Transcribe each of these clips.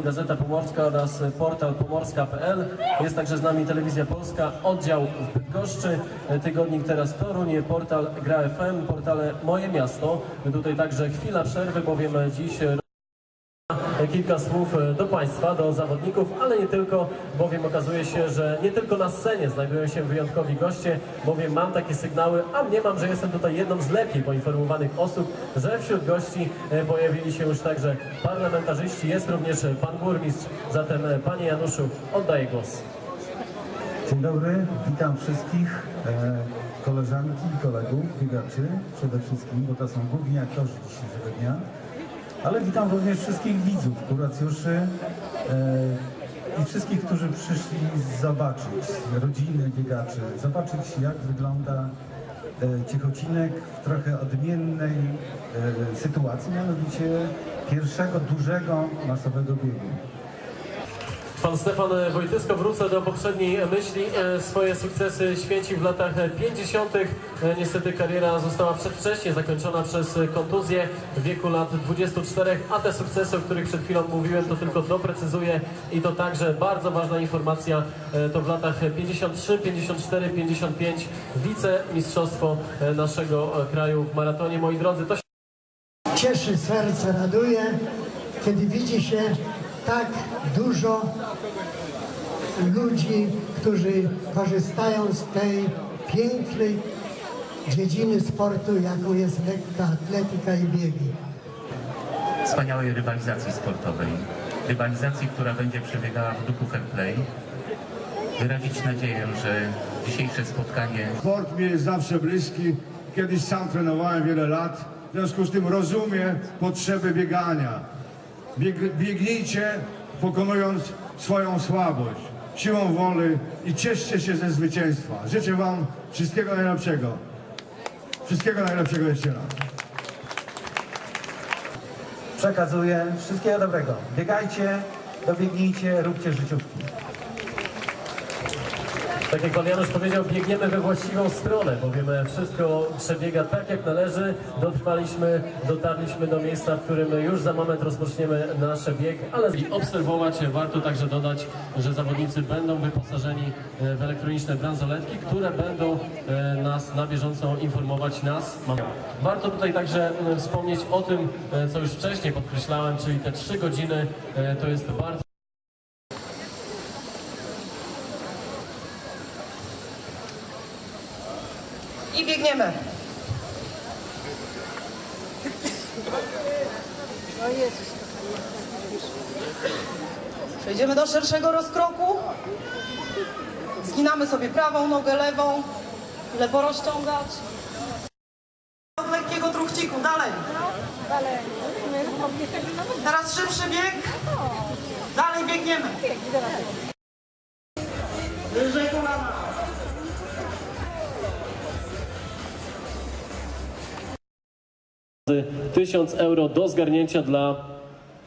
Gazeta Pomorska oraz portal pomorska.pl. Jest także z nami Telewizja Polska, oddział w Bydgoszczy, tygodnik Teraz Toruń, portal Gra FM, portale Moje Miasto. Tutaj także chwila przerwy, bowiem dziś kilka słów do Państwa, do zawodników, ale nie tylko, bowiem okazuje się, że nie tylko na scenie znajdują się wyjątkowi goście, bowiem mam takie sygnały, a mniemam, że jestem tutaj jedną z lepiej poinformowanych osób, że wśród gości e, pojawili się już także parlamentarzyści, jest również Pan Burmistrz, zatem e, Panie Januszu, oddaję głos. Dzień dobry, witam wszystkich e, koleżanki i kolegów, biegaczy przede wszystkim, bo to są główni aktorzy dzisiejszego dnia, ale witam również wszystkich widzów, kuracjuszy e, i wszystkich, którzy przyszli zobaczyć rodziny biegaczy, zobaczyć jak wygląda e, Ciechocinek w trochę odmiennej e, sytuacji, mianowicie pierwszego dużego masowego biegu. Pan Stefan Wojtysko, wrócę do poprzedniej myśli. E, Swoje sukcesy święci w latach 50. E, Niestety kariera została przedwcześnie zakończona przez kontuzję w wieku lat 24, a te sukcesy, o których przed chwilą mówiłem, to tylko doprecyzuję i to także bardzo ważna informacja, e, to w latach 53, 54, 55 wicemistrzostwo naszego kraju w maratonie. Moi drodzy, to cieszy serce, raduje, kiedy widzi się tak dużo ludzi, którzy korzystają z tej pięknej dziedziny sportu, jaką jest lekka atletyka i biegi. wspaniałej rywalizacji sportowej. Rywalizacji, która będzie przebiegała w duchu fair play. Wyrazić nadzieję, że dzisiejsze spotkanie Sport mi jest zawsze bliski. Kiedyś sam trenowałem wiele lat. W związku z tym rozumiem potrzeby biegania. Bieg, biegnijcie, pokonując swoją słabość, siłą woli i cieszcie się ze zwycięstwa. Życzę Wam wszystkiego najlepszego. Wszystkiego najlepszego jeszcze raz. Przekazuję wszystkiego dobrego. Biegajcie, dobiegnijcie, róbcie życiówki. Tak jak pan Janusz powiedział, biegniemy we właściwą stronę, bowiem wszystko przebiega tak jak należy. Dotrwaliśmy, dotarliśmy do miejsca, w którym już za moment rozpoczniemy nasz bieg, ale i obserwować warto także dodać, że zawodnicy będą wyposażeni e, w elektroniczne bransoletki, które będą e, nas na bieżąco informować nas. Warto tutaj także e, wspomnieć o tym, e, co już wcześniej podkreślałem, czyli te trzy godziny to jest bardzo I biegniemy. Przejdziemy do szerszego rozkroku. Zginamy sobie prawą nogę, lewą. Lewo rozciągać. Od lekkiego truchciku. Dalej. Teraz szybszy bieg. Dalej biegniemy. Wyżej kolana. Razy 1000 euro do zgarnięcia dla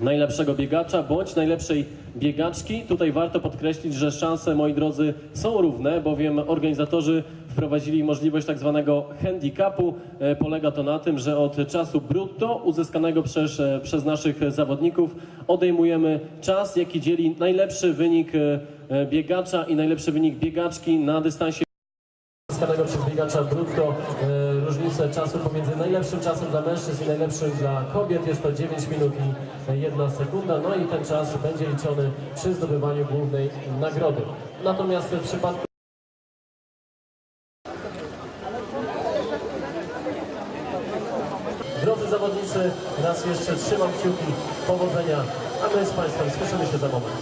najlepszego biegacza bądź najlepszej biegaczki. Tutaj warto podkreślić, że szanse, moi drodzy, są równe, bowiem organizatorzy wprowadzili możliwość tak zwanego handicapu. E, Polega to na tym, że od czasu brutto uzyskanego przez, e, przez naszych zawodników odejmujemy czas, jaki dzieli najlepszy wynik e, biegacza i najlepszy wynik biegaczki na dystansie uzyskanego przez brutto e, różnicę czasu pomiędzy najlepszym czasem dla mężczyzn i najlepszym dla kobiet jest to 9 minut i 1 sekunda, no i ten czas będzie liczony przy zdobywaniu głównej nagrody. Natomiast w przypadku Drodzy zawodnicy, raz jeszcze trzymam kciuki, powodzenia, a my z Państwem słyszymy się za moment.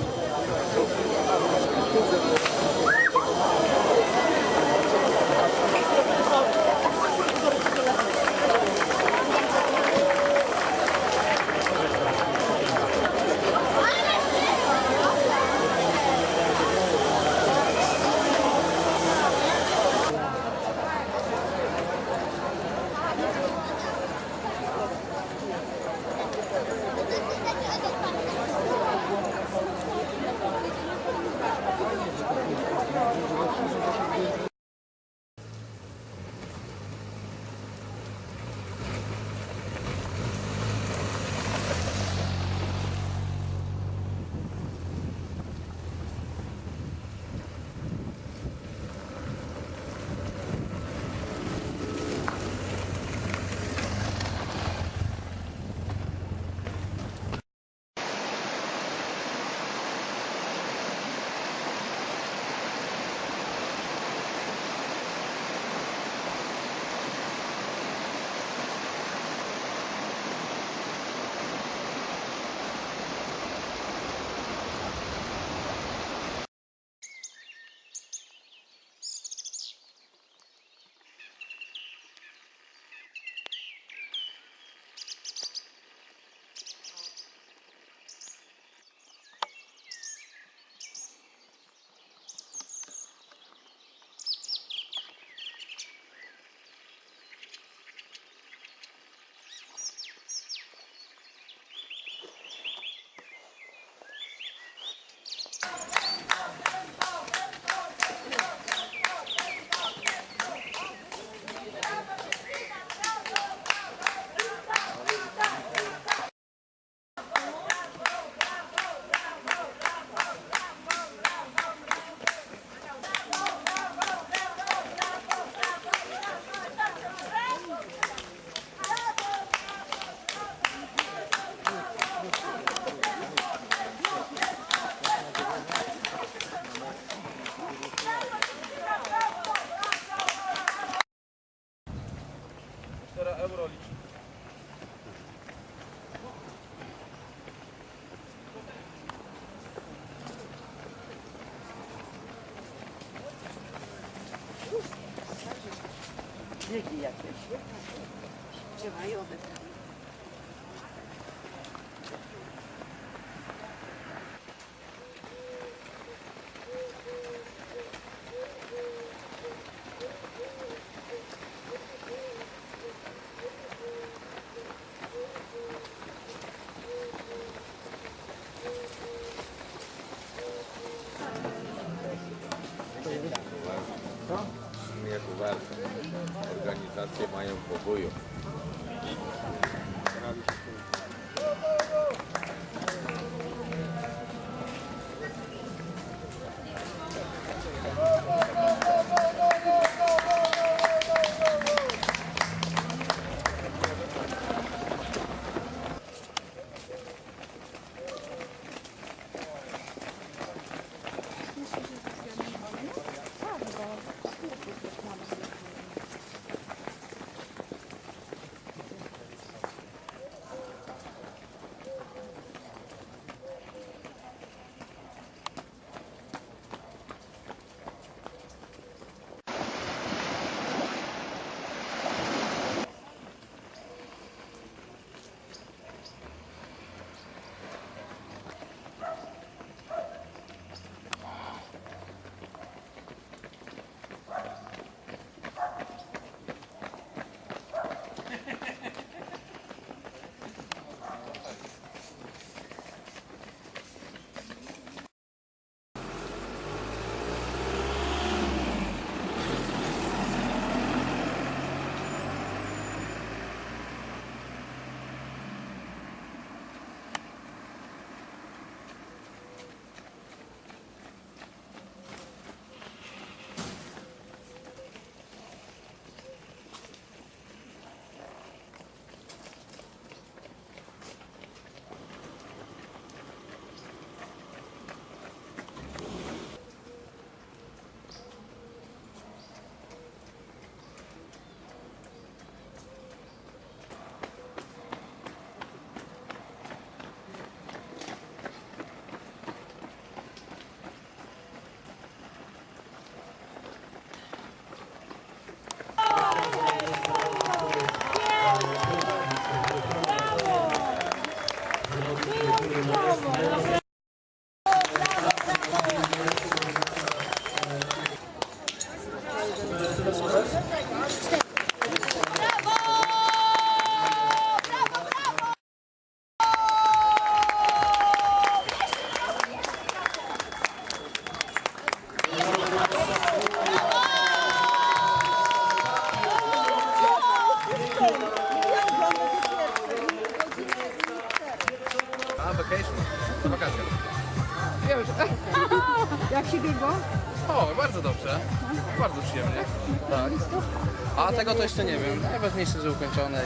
Biegi jakieś. Działajowe. Biegło? O, bardzo dobrze. Bardzo przyjemnie. Tak. A tego to jeszcze nie wiem. Najważniejsze, że ukończone.